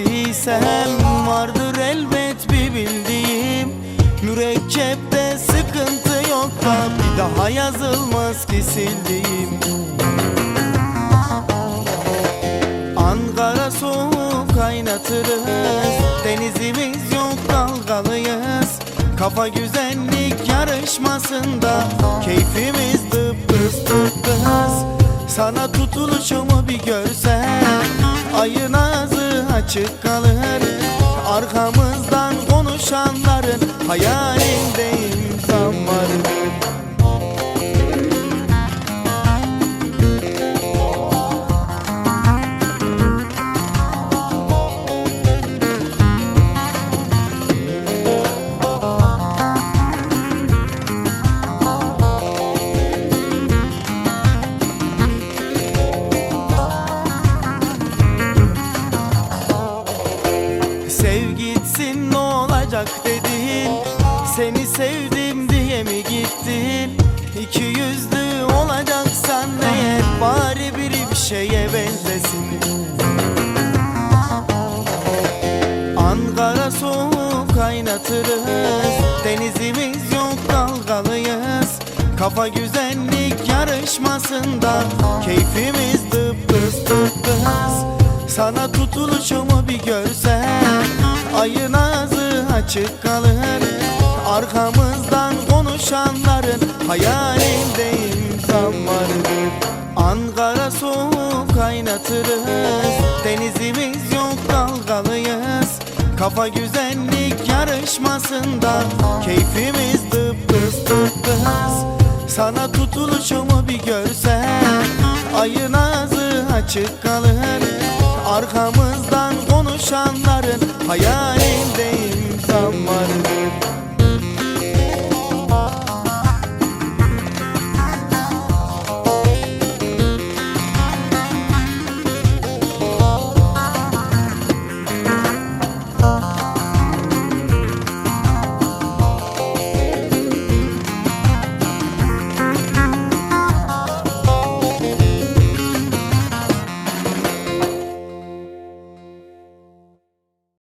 bildiysem Vardır elbet bir bildiğim Mürekkepte sıkıntı yok da Bir daha yazılmaz ki sildiğim Ankara soğuk kaynatırız Denizimiz yok dalgalıyız Kafa güzellik yarışmasında Keyfimiz dıpkız dıpkız Sana tutuluşumu bir görsen Ayın ağzı açık kalır. Arkamızdan konuşanların Hayalindeyim Sev gitsin ne olacak dedin. Seni sevdim diye mi gittin? İki yüzlü olacaksan eğer Bari biri bir şeye benzesin. Ankara soğuk kaynatırız. Denizimiz yok dalgalıyız. Kafa güzellik yarışmasında Keyfimiz dıpkız dıpkız Sana tutuluşumu bir görsen Ayın ağzı açık kalır. Arkamızdan konuşanların Hayalindeyim zamandır Ankara soğuk kaynatırız Denizimiz yok dalgalıyız. Kafa güzellik yarışmasında Keyfimiz dıpkız dıpkız Sana tutuluşumu bir görsen Ayın ağzı açık kalır Arkamızdan konuşanların hayalinde imzam vardır